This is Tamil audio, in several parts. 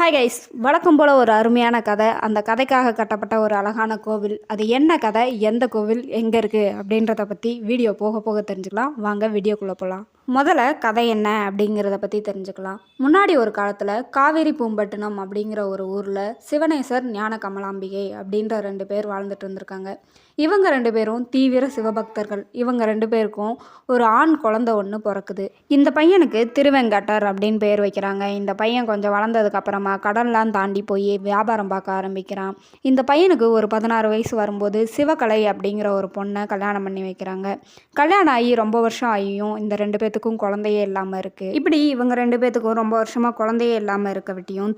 ஹாய் கைஸ் வழக்கம் போல் ஒரு அருமையான கதை. அந்த கதைக்காக கட்டப்பட்ட ஒரு அழகான கோவில். அது என்ன கதை? எந்த கோவில்? எங்கே இருக்குது அப்படின்றத பற்றி வீடியோ போக போக தெரிஞ்சுக்கலாம். வாங்க வீடியோக்குள்ளே போகலாம் முதல்ல கதை என்ன அப்படிங்கிறத பற்றி தெரிஞ்சுக்கலாம். முன்னாடி ஒரு காலத்தில் காவேரி பூம்பட்டினம் அப்படிங்கிற ஒரு ஊரில் சிவனேசர் ஞான கமலாம்பிகை அப்படின்ற ரெண்டு பேர் வாழ்ந்துட்டு இருந்திருக்காங்க. இவங்க ரெண்டு பேரும் தீவிர சிவபக்தர்கள். இவங்க ரெண்டு பேருக்கும் ஒரு ஆண் குழந்தை ஒன்று பிறக்குது. இந்த பையனுக்கு திருவெங்கட்டர் அப்படின்னு பேர் வைக்கிறாங்க. இந்த பையன் கொஞ்சம் வளர்ந்ததுக்கப்புறமா கடன்லாம் கடல்லாம் தாண்டி போய் வியாபாரம் பார்க்க ஆரம்பிக்கிறான். இந்த பையனுக்கு ஒரு பதினாறு வயசு வரும்போது சிவகலை அப்படிங்கிற ஒரு பொண்ணை கல்யாணம் பண்ணி வைக்கிறாங்க. கல்யாணம் ஆகி ரொம்ப வருஷம் ஆகியும் இந்த ரெண்டு பேர்த்துக்கும் குழந்தையே இல்லாமல் இருக்குது இப்படி இவங்க ரெண்டு பேர்த்துக்கும் ரொம்ப வருஷமாக குழந்தையே இல்லாமல் இருக்க விட்டியும்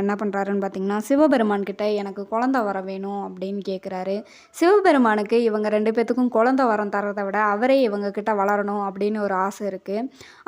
என்ன பண்ணுறாருன்னு பார்த்தீங்கன்னா சிவபெருமான் கிட்ட எனக்கு குழந்தை வர வேணும் அப்படின்னு கேட்குறாரு சிவபெருமானுக்கு இவங்க ரெண்டு பேர்த்துக்கும் குழந்தை வரம் தரதை விட அவரே இவங்க கிட்ட வளரணும் அப்படின்னு ஒரு ஆசை இருக்குது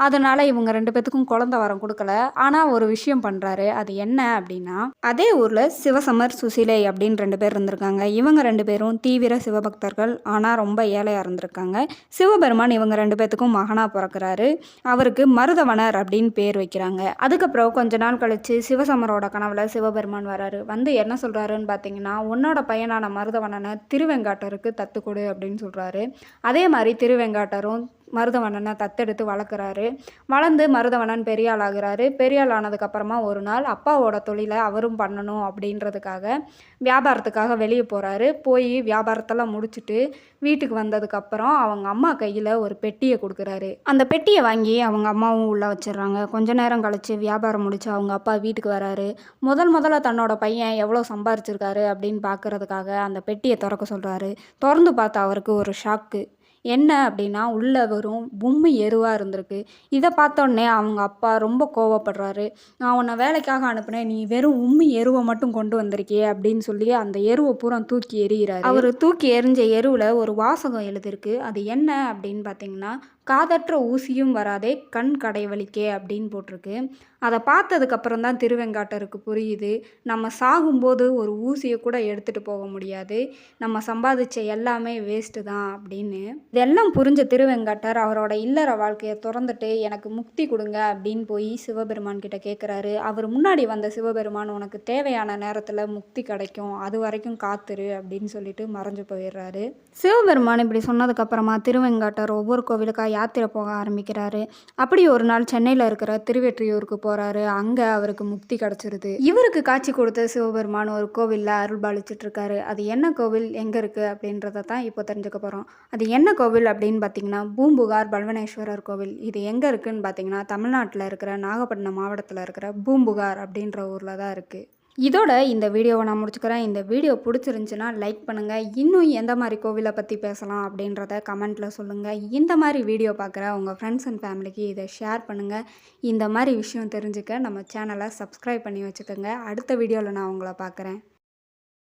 அதனால் இவங்க ரெண்டு பேர்த்துக்கும் குழந்தை வரம் கொடுக்கல. ஆனால் ஒரு விஷயம் பண்ணுறாரு அது என்ன அப்படின்னா அதே ஊரில் சிவசமர் சுசிலை அப்படின்னு ரெண்டு பேர் இருந்திருக்காங்க. இவங்க ரெண்டு பேரும் தீவிர சிவபக்தர்கள். ஆனால் ரொம்ப ஏழையாக இருந்திருக்காங்க. சிவபெருமான் இவங்க ரெண்டு பேர்த்துக்கும் மகனாக பிறக்கிறாரு அவருக்கு மருதவனர் அப்படின்னு பேர் வைக்கிறாங்க. அதுக்கப்புறம் கொஞ்ச நாள் கழிச்சு சிவசமரோட கனவுல சிவபெருமான் வராரு. வந்து என்ன சொல்கிறாருன்னு பார்த்தீங்கன்னா உன்னோட பையனான மருதவனனை திருவெங்காட்டருக்கு தத்து கொடு அப்படின்னு சொல்கிறாரு அதே மாதிரி திருவெங்காட்டரும் மருதவண்ணனை தத்தெடுத்து வளர்க்குறாரு. வளர்ந்து மருதவண்ணன் பெரிய ஆள் ஆகுறாரு பெரிய ஆள் ஆனதுக்கப்புறமா ஒரு நாள் அப்பாவோட தொழிலை அவரும் பண்ணணும் அப்படின்றதுக்காக வியாபாரத்துக்காக வெளியே போகிறாரு போய் வியாபாரத்தெல்லாம் முடிச்சுட்டு வீட்டுக்கு வந்ததுக்கப்புறம் அவங்க அம்மா கையில் ஒரு பெட்டியை கொடுக்குறாரு. அந்த பெட்டியை வாங்கி அவங்க அம்மாவும் உள்ளே வச்சிடுறாங்க. கொஞ்ச நேரம் கழித்து வியாபாரம் முடிச்சு அவங்க அப்பா வீட்டுக்கு வராரு. முதல் முதல்ல தன்னோட பையன் எவ்வளோ சம்பாரிச்சிருக்காரு அப்படின்னு பார்க்கறதுக்காக அந்த பெட்டியை திறக்க சொல்கிறாரு திறந்து பார்த்தா அவருக்கு ஒரு ஷாக்கு. என்ன அப்படின்னா உள்ளே வெறும் பொம்மை எருவாக இருந்திருக்கு. இதை பார்த்தோன்னே அவங்க அப்பா ரொம்ப கோவப்படுறாரு. நான் உன்னை வேலைக்காக அனுப்புனேன். நீ வெறும் உம்மி எருவை மட்டும் கொண்டு வந்திருக்கியே அப்படின்னு சொல்லி அந்த எருவை பூரா தூக்கி எறிகிறாரு. அவர் தூக்கி எறிஞ்ச எருவில் ஒரு வாசகம் எழுதிருக்கு அது என்ன அப்படின்னு பார்த்தீங்கன்னா காதற்ற ஊசியும் வராதே கண் கடைவழிக்கே அப்படின்னு போட்டிருக்கு. அதை பார்த்ததுக்கப்புறம் தான் திருவெங்காட்டருக்கு புரியுது. நம்ம சாகும்போது ஒரு ஊசியை கூட எடுத்துகிட்டு போக முடியாது. நம்ம சம்பாதிச்ச எல்லாமே வேஸ்ட்டு தான் அப்படின்னு. இதெல்லாம் புரிஞ்ச திருவெங்காட்டர் அவரோட இல்லற வாழ்க்கையை திறந்துட்டு எனக்கு முக்தி கொடுங்க அப்படின்னு போய் சிவபெருமான் கிட்ட கேட்குறாரு அவர் முன்னாடி வந்த சிவபெருமான் உனக்கு தேவையான நேரத்தில் முக்தி கிடைக்கும். அது வரைக்கும் காத்துரு அப்படின்னு சொல்லிட்டு மறைஞ்சு போயிடுறாரு. சிவபெருமான் இப்படி சொன்னதுக்கப்புறமா திருவெங்காட்டர் ஒவ்வொரு கோவிலுக்காக யாத்திரை போக ஆரம்பிக்கிறாரு. அப்படி ஒரு நாள் சென்னையில் இருக்கிற திருவெற்றியூருக்கு போகிறாரு அங்கே அவருக்கு முக்தி கிடச்சிருது. இவருக்கு காட்சி கொடுத்த சிவபெருமான் ஒரு கோவிலில் அருள் பாலிச்சிட்டு இருக்காரு. அது என்ன கோவில்? எங்கே இருக்குது அப்படின்றத தான் இப்போ தெரிஞ்சுக்க போகிறோம் அது என்ன கோவில் அப்படின்னு பார்த்தீங்கன்னா பூம்புகார் பல்வனேஸ்வரர் கோவில். இது எங்கே இருக்குதுன்னு பார்த்தீங்கன்னா தமிழ்நாட்டில் இருக்கிற நாகப்பட்டினம் மாவட்டத்தில் இருக்கிற பூம்புகார் அப்படின்ற ஊரில் தான் இருக்குது இதோட இந்த வீடியோவை நான் முடிச்சுக்கிறேன். இந்த வீடியோ பிடிச்சிருந்துச்சுன்னா லைக் பண்ணுங்கள் இன்னும் எந்த மாதிரி கோவிலை பற்றி பேசலாம் அப்படின்றத கமெண்ட்டில் சொல்லுங்கள் இந்த மாதிரி வீடியோ பார்க்குற உங்கள் ஃப்ரெண்ட்ஸ் அண்ட் ஃபேமிலிக்கு இதை ஷேர் பண்ணுங்கள் இந்த மாதிரி விஷயம் தெரிஞ்சுக்க நம்ம சேனலை சப்ஸ்கிரைப் பண்ணி வச்சுக்கோங்க. அடுத்த வீடியோவில் நான் உங்களை பார்க்குறேன்.